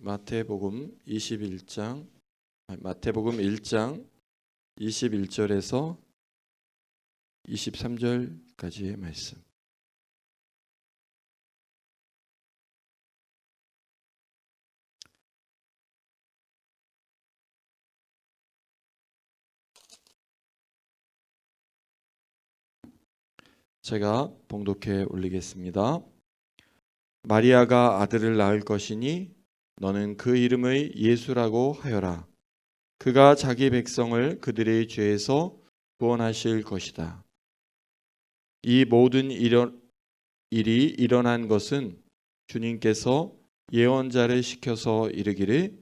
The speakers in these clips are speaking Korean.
마태복음 21장 아니, 마태복음 1장 21절에서 23절까지의 말씀. 제가 봉독해 올리겠습니다. 마리아가 아들을 낳을 것이니 너는 그 이름의 예수라고 하여라. 그가 자기 백성을 그들의 죄에서 구원하실 것이다. 이 모든 일이 일어난 것은 주님께서 예언자를 시켜서 이르기를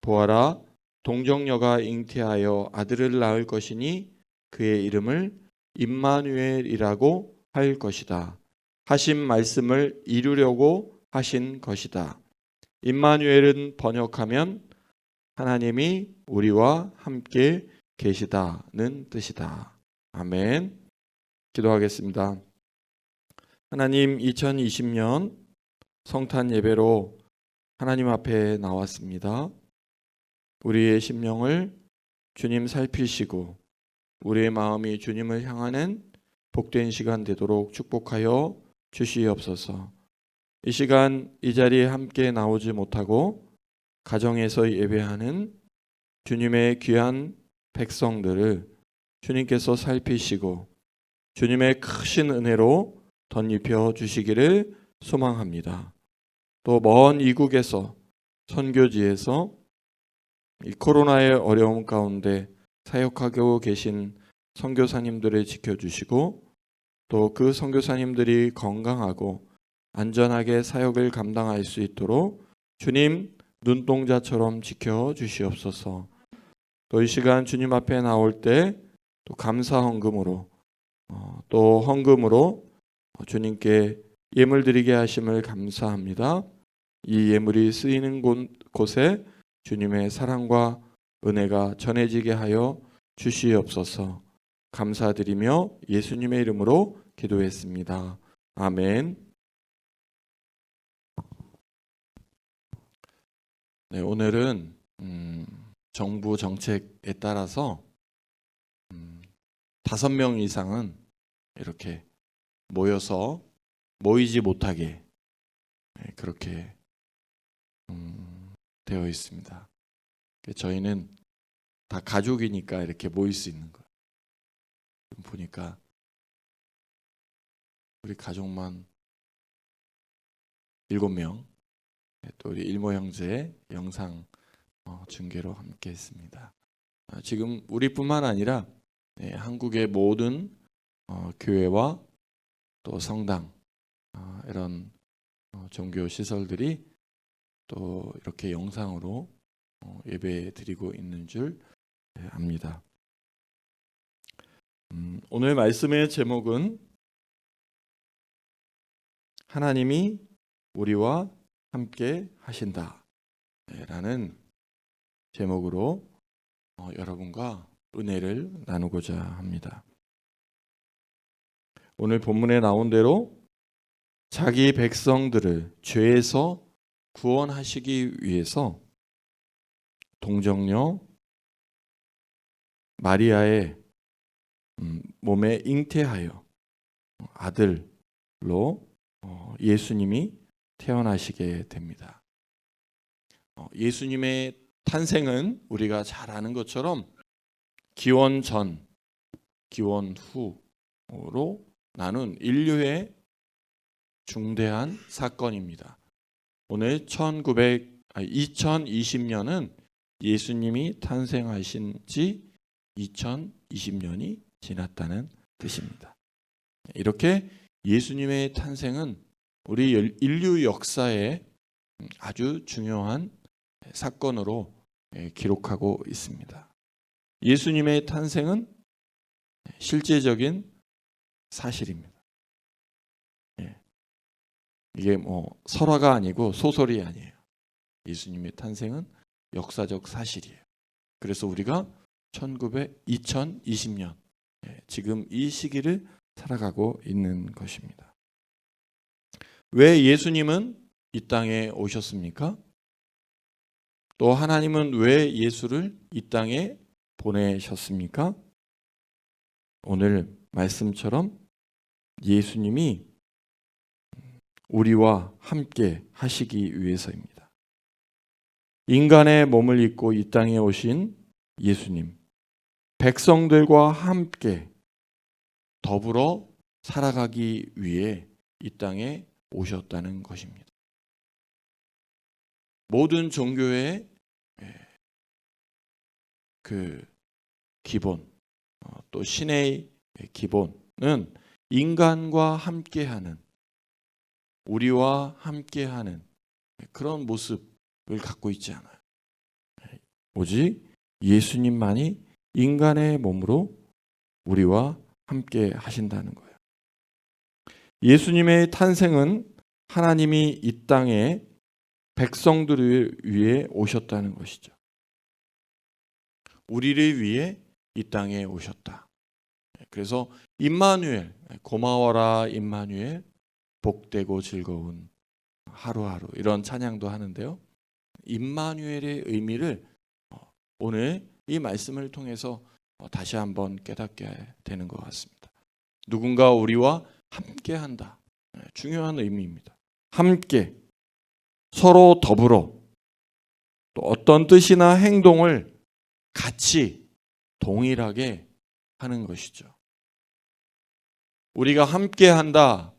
보아라 동정녀가 잉태하여 아들을 낳을 것이니 그의 이름을 임마누엘이라고 할 것이다. 하신 말씀을 이루려고 하신 것이다. 임마누엘은 번역하면 하나님이 우리와 함께 계시다는 뜻이다. 아멘. 기도하겠습니다. 하나님 2020년 성탄 예배로 하나님 앞에 나왔습니다. 우리의 심령을 주님 살피시고 우리의 마음이 주님을 향하는 복된 시간 되도록 축복하여 주시옵소서. 이 시간 이 자리에 함께 나오지 못하고 가정에서 예배하는 주님의 귀한 백성들을 주님께서 살피시고 주님의 크신 은혜로 덧입혀 주시기를 소망합니다. 또 먼 이국에서 선교지에서 이 코로나의 어려움 가운데 사역하고 계신 선교사님들을 지켜주시고 또 그 선교사님들이 건강하고 안전하게 사역을 감당할 수 있도록 주님 눈동자처럼 지켜 주시옵소서. 또 이 시간 주님 앞에 나올 때 또 감사 헌금으로 어, 또 헌금으로 주님께 예물 드리게 하심을 감사합니다. 이 예물이 쓰이는 곳, 곳에 주님의 사랑과 은혜가 전해지게 하여 주시옵소서. 감사드리며 예수님의 이름으로 기도했습니다. 아멘. 네, 오늘은 음, 정부 정책에 따라서 음, 다섯 명 이상은 이렇게 모여서 모이지 못하게 네, 그렇게 음, 되어 있습니다. 저희는 다 가족이니까 이렇게 모일 수 있는 거예요. 보니까 우리 가족만 일곱 명, 네, 또 우리 일모 형제 영상 어, 중계로 함께했습니다. 아, 지금 우리뿐만 아니라 네, 한국의 모든 어, 교회와 또 성당 어, 이런 종교 시설들이 또 이렇게 영상으로 예배 드리고 있는 줄 네, 압니다. 음, 오늘 말씀의 제목은 하나님이 우리와 함께 하신다 라는 제목으로 어, 여러분과 은혜를 나누고자 합니다. 오늘 본문에 나온 대로 자기 백성들을 죄에서 구원하시기 위해서 동정녀 마리아의 음, 몸에 잉태하여 아들로 어, 예수님이 태어나시게 됩니다. 어, 예수님의 탄생은 우리가 잘 아는 것처럼 기원 전, 기원 후로 나눈 인류의 중대한 사건입니다. 오늘 1900, 아니, 2020년은 예수님이 탄생하신 지 2020년이 지났다는 뜻입니다. 이렇게 예수님의 탄생은 우리 인류 역사에 아주 중요한 사건으로 기록하고 있습니다. 예수님의 탄생은 실제적인 사실입니다. 예. 이게 뭐 설화가 아니고 소설이 아니에요. 예수님의 탄생은 역사적 사실이에요. 그래서 우리가 1900, 2020년 예, 지금 이 시기를 살아가고 있는 것입니다. 왜 예수님은 이 땅에 오셨습니까? 또 하나님은 왜 예수를 이 땅에 보내셨습니까? 오늘 말씀처럼 예수님이 우리와 함께 하시기 위해서입니다. 인간의 몸을 입고 이 땅에 오신 예수님, 백성들과 함께 더불어 살아가기 위해 이 땅에 오셨다는 것입니다. 모든 종교의 예, 그 기본, 어, 또 신의 기본은 인간과 함께하는 우리와 함께하는 그런 모습을 갖고 있지 않아요. 오직 예수님만이 인간의 몸으로 우리와 함께 하신다는 거예요. 예수님의 탄생은 하나님이 이 땅에 백성들을 위해 오셨다는 것이죠. 우리를 위해 이 땅에 오셨다. 그래서 임마누엘 고마워라 임마누엘 복되고 즐거운 하루하루 이런 찬양도 하는데요. 임마누엘의 의미를 어, 오늘 이 말씀을 통해서 어, 다시 한번 깨닫게 되는 것 같습니다. 누군가 우리와 함께 한다. 네, 중요한 의미입니다. 함께 서로 더불어 또 어떤 뜻이나 행동을 같이 동일하게 하는 것이죠. 우리가 함께 한다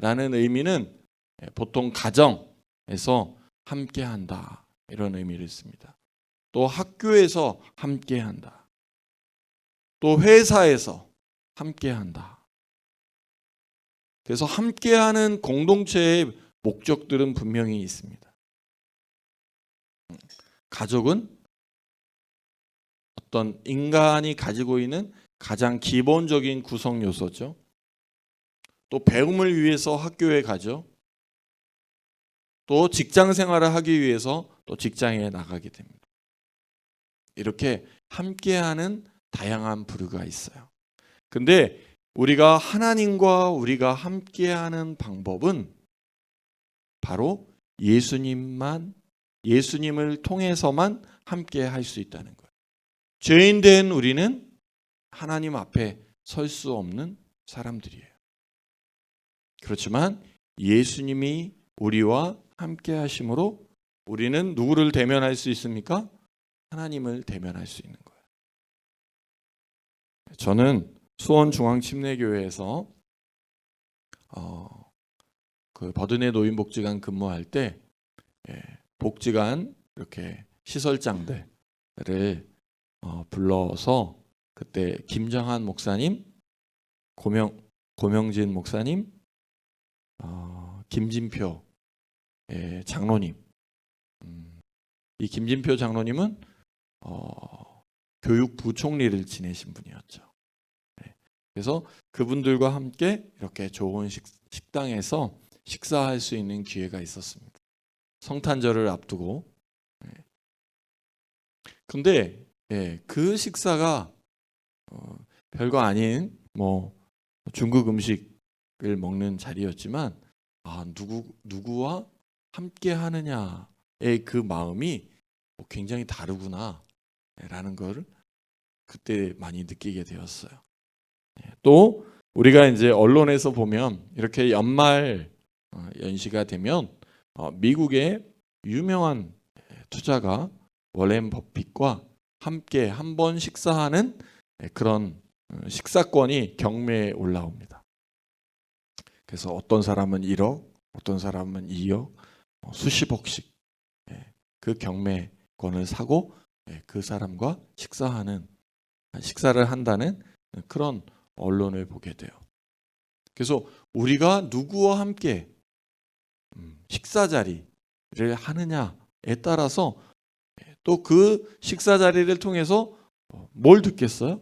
라는 의미는 예, 보통 가정에서 함께 한다 이런 의미를 씁니다. 또 학교에서 함께 한다. 또 회사에서 함께 한다. 그래서 함께하는 공동체의 목적들은 분명히 있습니다. 가족은 어떤 인간이 가지고 있는 가장 기본적인 구성 요소죠. 또 배움을 위해서 학교에 가죠. 또 직장 생활을 하기 위해서 또 직장에 나가게 됩니다. 이렇게 함께하는 다양한 부류가 있어요. 근데 우리가 하나님과 우리가 함께하는 방법은 바로 예수님만 예수님을 통해서만 함께 할 수 있다는 거예요. 죄인 된 우리는 하나님 앞에 설 수 없는 사람들이에요. 그렇지만 예수님이 우리와 함께 하심으로 우리는 누구를 대면할 수 있습니까? 하나님을 대면할 수 있는 거예요. 저는 수원 중앙침례교회에서 어, 그 버드네 노인복지관 근무할 때 예, 복지관 이렇게 시설장들을 어, 불러서 그때 김정한 목사님, 고명 고명진 목사님, 어, 김진표 예, 장로님. 음, 이 김진표 장로님은 어, 교육부총리를 지내신 분이었죠. 네. 그래서 그분들과 함께 이렇게 좋은 식, 식당에서 식사할 수 있는 기회가 있었습니다. 성탄절을 앞두고. 네. 근데 예, 그 식사가 어, 별거 아닌 뭐 중국 음식을 먹는 자리였지만 아 누구 누구와 함께 하느냐의 그 마음이 뭐 굉장히 다르구나라는 걸 그때 많이 느끼게 되었어요. 예, 또 우리가 이제 언론에서 보면 이렇게 연말 어, 연시가 되면 어, 미국의 유명한 투자가 월렌 버핏과 함께 한 번 식사하는 그런 어, 식사권이 경매에 올라옵니다. 그래서 어떤 사람은 1억, 어떤 사람은 2억, 뭐 수십억씩 예, 그 경매권을 사고 예, 그 사람과 식사하는 식사를 한다는 그런 언론을 보게 돼요. 그래서 우리가 누구와 함께 음, 식사 자리를 하느냐에 따라서 또 그 식사 자리를 통해서 뭘 듣겠어요?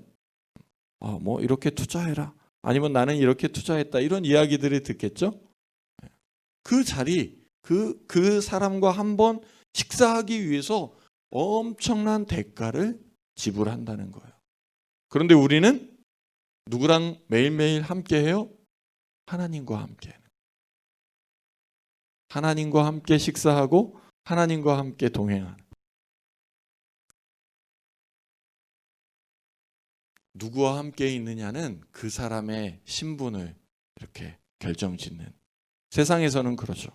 아, 뭐 이렇게 투자해라. 아니면 나는 이렇게 투자했다. 이런 이야기들을 듣겠죠? 그 자리, 그, 그 사람과 한번 식사하기 위해서 엄청난 대가를 지불한다는 거예요. 그런데 우리는 누구랑 매일매일 함께해요? 하나님과 함께. 하나님과 함께 식사하고 하나님과 함께 동행하는. 누구와 함께 있느냐는 그 사람의 신분을 이렇게 결정 짓는. 세상에서는 그러죠.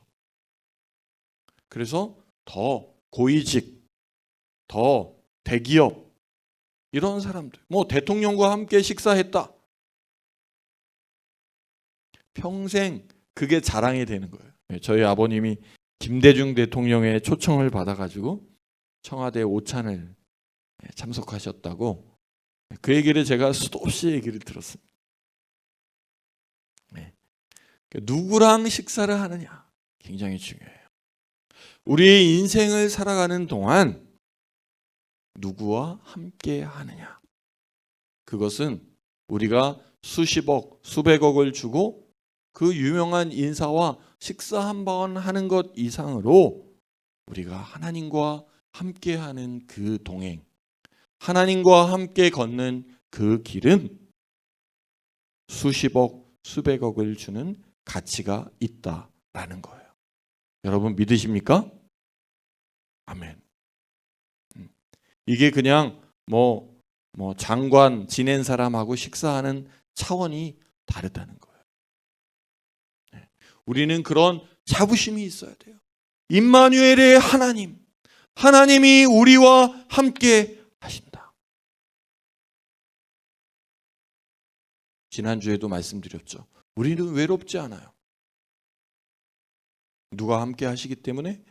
그래서 더 고위직, 더 대기업, 이런 사람들. 뭐 대통령과 함께 식사했다. 평생 그게 자랑이 되는 거예요. 네, 저희 아버님이 김대중 대통령의 초청을 받아가지고 청와대 오찬을 참석하셨다고 그 얘기를 제가 수도 없이 얘기를 들었습니다. 네. 누구랑 식사를 하느냐 굉장히 중요해요. 우리의 인생을 살아가는 동안 누구와 함께 하느냐. 그것은 우리가 수십억, 수백억을 주고 그 유명한 인사와 식사 한 번 하는 것 이상으로 우리가 하나님과 함께 하는 그 동행, 하나님과 함께 걷는 그 길은 수십억, 수백억을 주는 가치가 있다라는 거예요. 여러분 믿으십니까? 아멘. 음. 이게 그냥 뭐, 뭐 장관 지낸 사람하고 식사하는 차원이 다르다는 거예요. 네. 우리는 그런 자부심이 있어야 돼요. 임마누엘의 하나님, 하나님이 우리와 함께 하신다. 지난주에도 말씀드렸죠. 우리는 외롭지 않아요. 누가 함께 하시기 때문에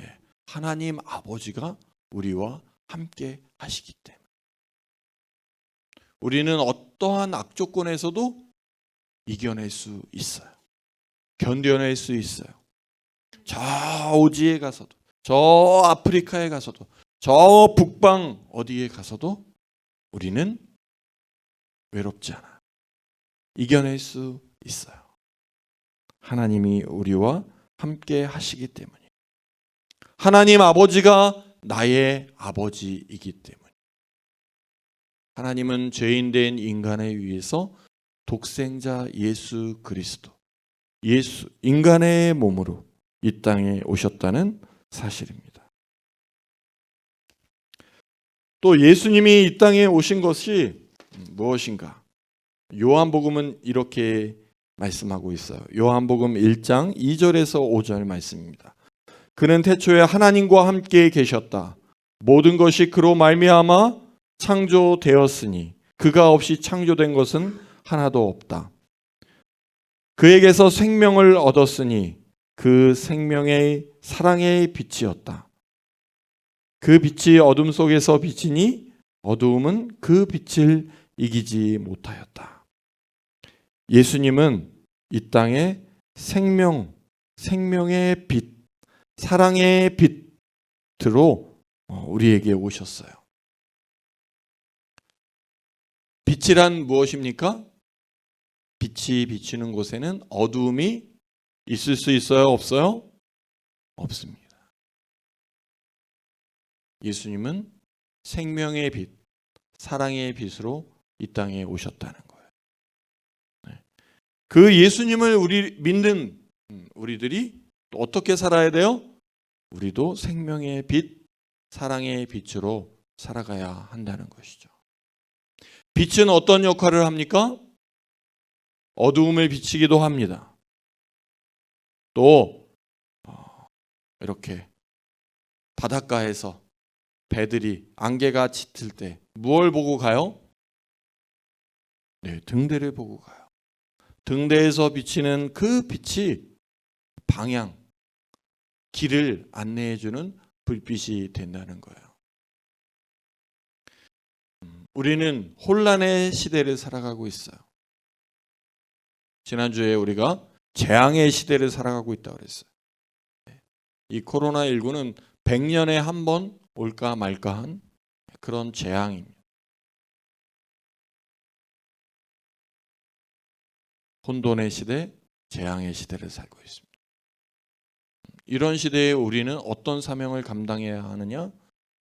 예, 하나님 아버지가 우리와 함께 하시기 때문에 우리는 어떠한 악조건에서도 이겨낼 수 있어요. 견뎌낼 수 있어요. 저 오지에 가서도 저 아프리카에 가서도 저 북방 어디에 가서도 우리는 외롭지 않아. 이겨낼 수 있어요. 하나님이 우리와 함께 하시기 때문에. 하나님 아버지가 나의 아버지이기 때문에. 하나님은 죄인 된 인간에 위해서 독생자 예수 그리스도, 예수, 인간의 몸으로 이 땅에 오셨다는 사실입니다. 또 예수님이 이 땅에 오신 것이 무엇인가? 요한복음은 이렇게 말씀하고 있어요. 요한복음 1장 2절에서 5절 말씀입니다. 그는 태초에 하나님과 함께 계셨다. 모든 것이 그로 말미암아 창조되었으니 그가 없이 창조된 것은 하나도 없다. 그에게서 생명을 얻었으니 그 생명의 사랑의 빛이었다. 그 빛이 어둠 속에서 비치니 어두움은 그 빛을 이기지 못하였다. 예수님은 이 땅에 생명, 생명의 빛, 사랑의 빛으로 어, 우리에게 오셨어요. 빛이란 무엇입니까? 빛이 비치는 곳에는 어두움이 있을 수 있어요? 없어요? 없습니다. 예수님은 생명의 빛, 사랑의 빛으로 이 땅에 오셨다는 거예요. 네. 그 예수님을 우리 믿는 우리들이 어떻게 살아야 돼요? 우리도 생명의 빛, 사랑의 빛으로 살아가야 한다는 것이죠. 빛은 어떤 역할을 합니까? 어두움을 비치기도 합니다. 또 어, 이렇게 바닷가에서 배들이 안개가 짙을 때 무얼 보고 가요? 네, 등대를 보고 가요. 등대에서 비치는 그 빛이 방향, 길을 안내해 주는 불빛이 된다는 거예요. 음, 우리는 혼란의 시대를 살아가고 있어요. 지난주에 우리가 재앙의 시대를 살아가고 있다고 그랬어요. 네. 이 코로나 19는 100년에 한 번 올까 말까 한 그런 재앙입니다. 혼돈의 시대, 재앙의 시대를 살고 있습니다. 이런 시대에 우리는 어떤 사명을 감당해야 하느냐?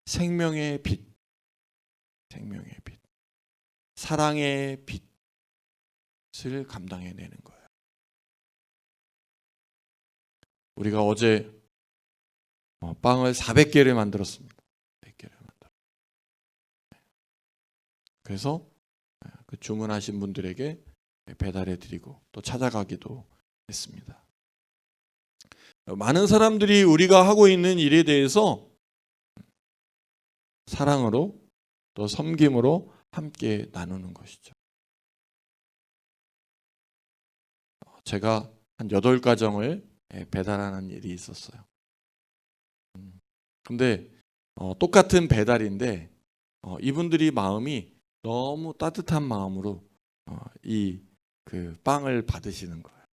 생명의 빛, 생명의 빛, 사랑의 빛 을 감당해내는 거예요. 우리가 어제 어, 빵을 400개를 만들었습니다. 100개를 만들. 그래서 네, 그 주문하신 분들에게 배달해 드리고 또 찾아가기도 했습니다. 많은 사람들이 우리가 하고 있는 일에 대해서 사랑으로 또 섬김으로 함께 나누는 것이죠. 제가 한 여덟 가정을 배달하는 일이 있었어요. 음, 근데 어, 똑같은 배달인데 어, 이분들이 마음이 너무 따뜻한 마음으로 어, 이그 빵을 받으시는 거예요.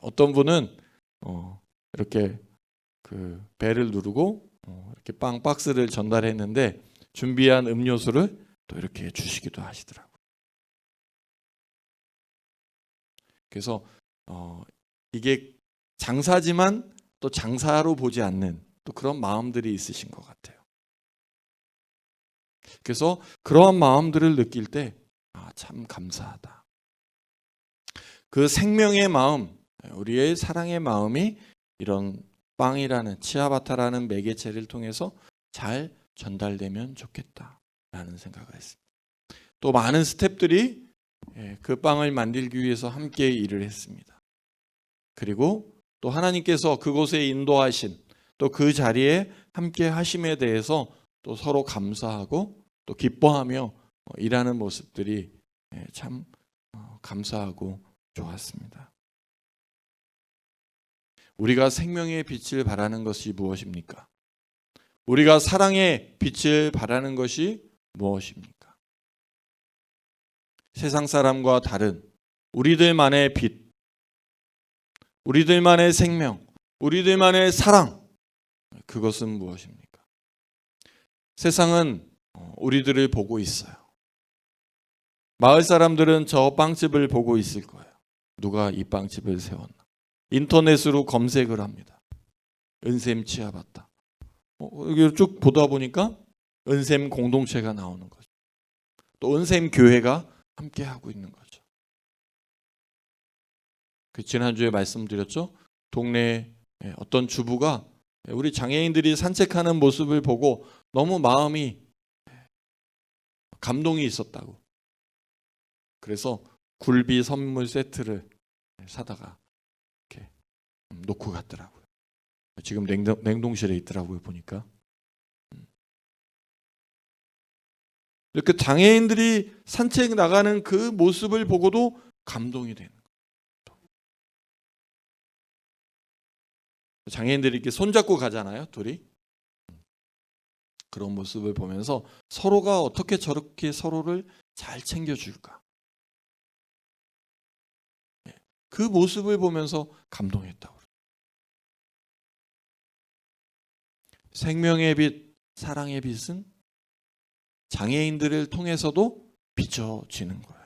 어떤 분은 어, 이렇게 그 배를 누르고 어, 이렇게 빵 박스를 전달했는데 준비한 음료수를 또 이렇게 주시기도 하시더라고요. 그래서 어, 이게 장사지만 또 장사로 보지 않는 또 그런 마음들이 있으신 것 같아요. 그래서 그러한 마음들을 느낄 때, 아, 참 감사하다. 그 생명의 마음, 우리의 사랑의 마음이 이런 빵이라는 치아바타라는 매개체를 통해서 잘 전달되면 좋겠다라는 생각을 했습니다. 또 많은 스탭들이 예, 그 빵을 만들기 위해서 함께 일을 했습니다. 그리고 또 하나님께서 그곳에 인도하신 또 그 자리에 함께 하심에 대해서 또 서로 감사하고 또 기뻐하며 어, 일하는 모습들이 예, 참 어, 감사하고 좋았습니다. 우리가 생명의 빛을 바라는 것이 무엇입니까? 우리가 사랑의 빛을 바라는 것이 무엇입니까? 세상 사람과 다른 우리들만의 빛, 우리들만의 생명, 우리들만의 사랑, 그것은 무엇입니까? 세상은 어, 우리들을 보고 있어요. 마을 사람들은 저 빵집을 보고 있을 거예요. 누가 이 빵집을 세웠나? 인터넷으로 검색을 합니다. 은샘. 어, 여기 쭉 보다 보니까 은샘 공동체가 나오는 거죠. 또 은샘 교회가 함께 하고 있는 거죠. 그 지난주에 말씀드렸죠. 동네 어떤 주부가 우리 장애인들이 산책하는 모습을 보고 너무 마음이 감동이 있었다고. 그래서 굴비 선물 세트를 사다가 이렇게 놓고 갔더라고요. 지금 냉동, 냉동실에 있더라고요 보니까. 이렇게 장애인들이 산책 나가는 그 모습을 보고도 감동이 되는 거예요. 장애인들이 이렇게 손잡고 가잖아요, 둘이. 그런 모습을 보면서 서로가 어떻게 저렇게 서로를 잘 챙겨줄까. 그 모습을 보면서 감동했다고. 생명의 빛, 사랑의 빛은 장애인들을 통해서도 비춰지는 거예요.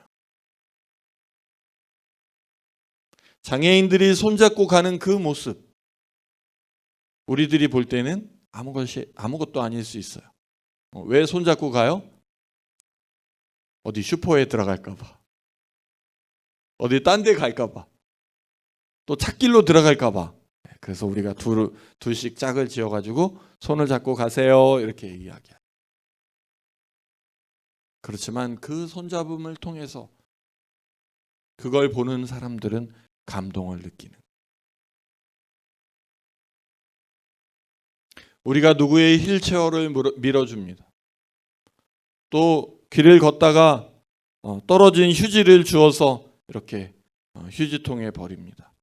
장애인들이 손잡고 가는 그 모습, 우리들이 볼 때는 아무것이 아무것도 아닐 수 있어요. 어, 왜 손잡고 가요? 어디 슈퍼에 들어갈까 봐. 어디 딴 데 갈까 봐. 또 찾길로 들어갈까 봐. 네, 그래서 우리가 둘 둘씩 짝을 지어 가지고 손을 잡고 가세요. 이렇게 이야기해요. 그렇지만 그 손잡음을 통해서 그걸 보는 사람들은 감동을 느끼는 우리가 누구의 힐체어를 밀어줍니다. 또 길을 걷다가 어, 떨어진 휴지를 주어서 이렇게 어, 휴지통에 버립니다.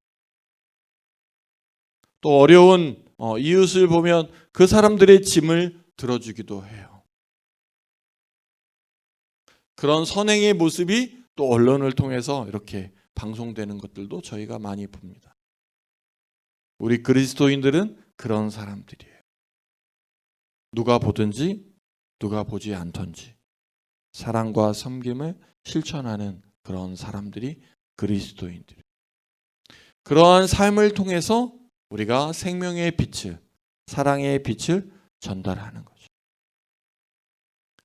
또 어려운 어, 이웃을 보면 그 사람들의 짐을 들어주기도 해요. 그런 선행의 모습이 또 언론을 통해서 이렇게 방송되는 것들도 저희가 많이 봅니다. 우리 그리스도인들은 그런 사람들이에요. 누가 보든지 누가 보지 않던지 사랑과 섬김을 실천하는 그런 사람들이 그리스도인들. 그러한 삶을 통해서 우리가 생명의 빛을, 사랑의 빛을 전달하는 거죠.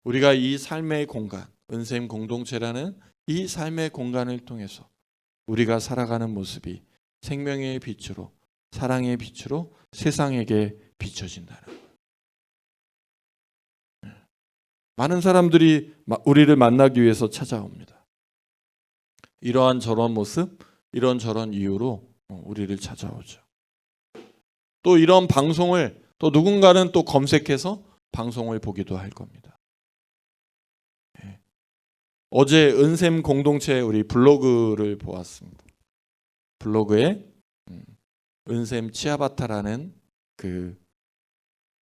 우리가 이 삶의 공간, 은샘 공동체라는 이 삶의 공간을 통해서 우리가 살아가는 모습이 생명의 빛으로, 사랑의 빛으로 세상에게 비춰진다는 거예요. 많은 사람들이 우리를 만나기 위해서 찾아옵니다. 이러한 저런 모습, 이런 저런 이유로 어, 우리를 찾아오죠. 또 이런 방송을 또 누군가는 또 검색해서 방송을 보기도 할 겁니다. 예. 어제 은샘 공동체 우리 블로그를 보았습니다. 블로그에 음, 은샘 치아바타라는 그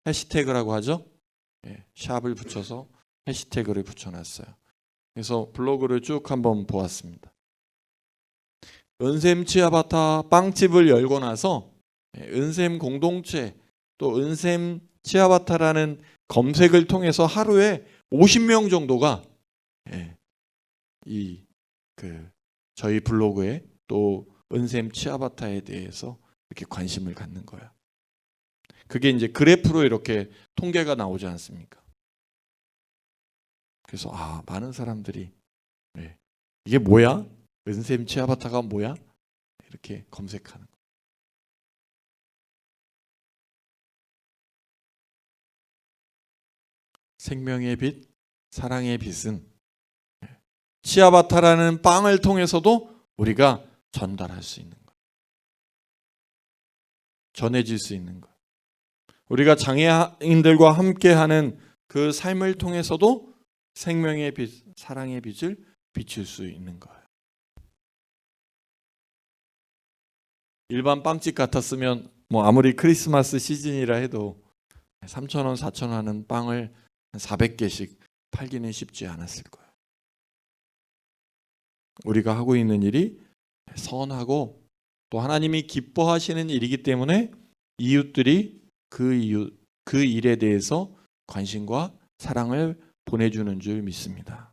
해시태그라고 하죠. 예, 샵을 붙여서 해시태그를 붙여놨어요. 그래서 블로그를 쭉 한번 보았습니다. 은샘 치아바타 빵집을 열고 나서 예, 은샘 공동체 또 은샘 치아바타라는 검색을 통해서 하루에 50명 정도가 예, 이 그 저희 블로그에 또 은샘 치아바타에 대해서 이렇게 관심을 갖는 거예요. 그게 이제 그래프로 이렇게 통계가 나오지 않습니까? 그래서 아 많은 사람들이 네, 이게 뭐야? 은샘 치아바타가 뭐야? 이렇게 검색하는 거. 생명의 빛, 사랑의 빛은 치아바타라는 빵을 통해서도 우리가 전달할 수 있는 것, 전해질 수 있는 것. 우리가 장애인들과 함께하는 그 삶을 통해서도 생명의 빛, 사랑의 빛을 비출 수 있는 거예요. 일반 빵집 같았으면 뭐 아무리 크리스마스 시즌이라 해도 3천 원, 4천 원 하는 빵을 한 400개씩 팔기는 쉽지 않았을 거예요. 우리가 하고 있는 일이 선하고 또 하나님이 기뻐하시는 일이기 때문에 이웃들이 그 이웃 그 일에 대해서 관심과 사랑을 보내주는 줄 믿습니다.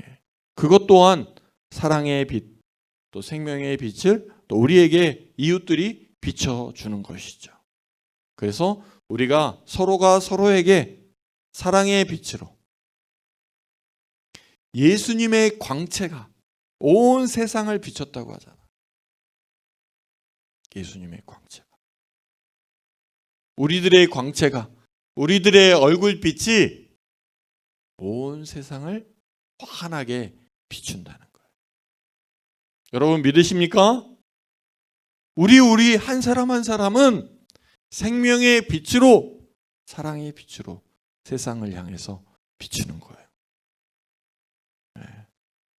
예. 그것 또한 사랑의 빛, 또 생명의 빛을 또 우리에게 이웃들이 비춰주는 것이죠. 그래서 우리가 서로가 서로에게 사랑의 빛으로 예수님의 광채가 온 세상을 비췄다고 하잖아. 예수님의 광채가. 우리들의 광채가, 우리들의 얼굴빛이 온 세상을 환하게 비춘다는 거예요. 여러분 믿으십니까? 우리 우리 한 사람 한 사람은 생명의 빛으로 사랑의 빛으로 세상을 향해서 비추는 거예요.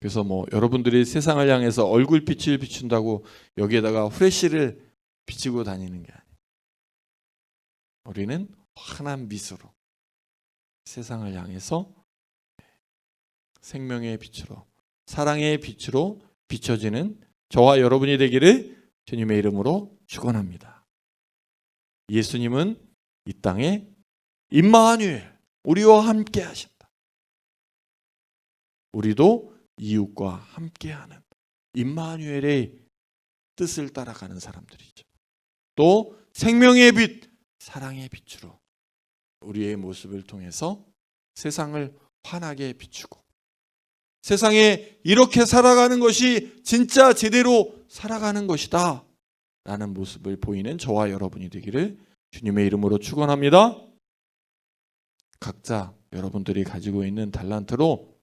네. 그래서 뭐 여러분들이 세상을 향해서 얼굴빛을 비춘다고 여기에다가 후레쉬를 비치고 다니는 게 아니에요. 우리는 환한 빛으로 세상을 향해서 생명의 빛으로 사랑의 빛으로 비춰지는 저와 여러분이 되기를 주님의 이름으로 축원합니다. 예수님은 이 땅에 임마누엘 우리와 함께 하신다. 우리도 이웃과 함께하는 임마누엘의 뜻을 따라가는 사람들이죠. 또 생명의 빛, 사랑의 빛으로 우리의 모습을 통해서 세상을 환하게 비추고 세상에 이렇게 살아가는 것이 진짜 제대로 살아가는 것이다. 라는 모습을 보이는 저와 여러분이 되기를 주님의 이름으로 축원합니다. 각자 여러분들이 가지고 있는 달란트로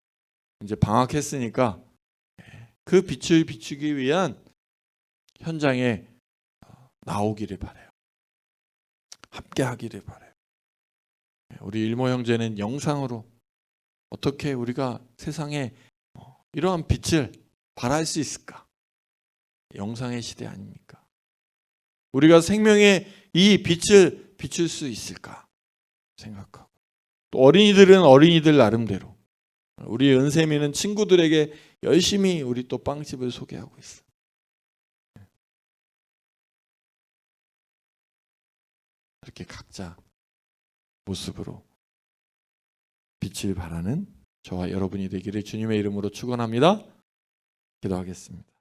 이제 방학했으니까 그 빛을 비추기 위한 현장에 나오기를 바래요. 함께 하기를 바래요. 우리 일모 형제는 영상으로 어떻게 우리가 세상에 이러한 빛을 발할 수 있을까? 영상의 시대 아닙니까? 우리가 생명의 이 빛을 비출 수 있을까? 생각하고 또 어린이들은 어린이들 나름대로 우리 은세미는 친구들에게 열심히 우리 또 빵집을 소개하고 있어. 이렇게 각자 모습으로 빛을 발하는 저와 여러분이 되기를 주님의 이름으로 축원합니다. 기도하겠습니다.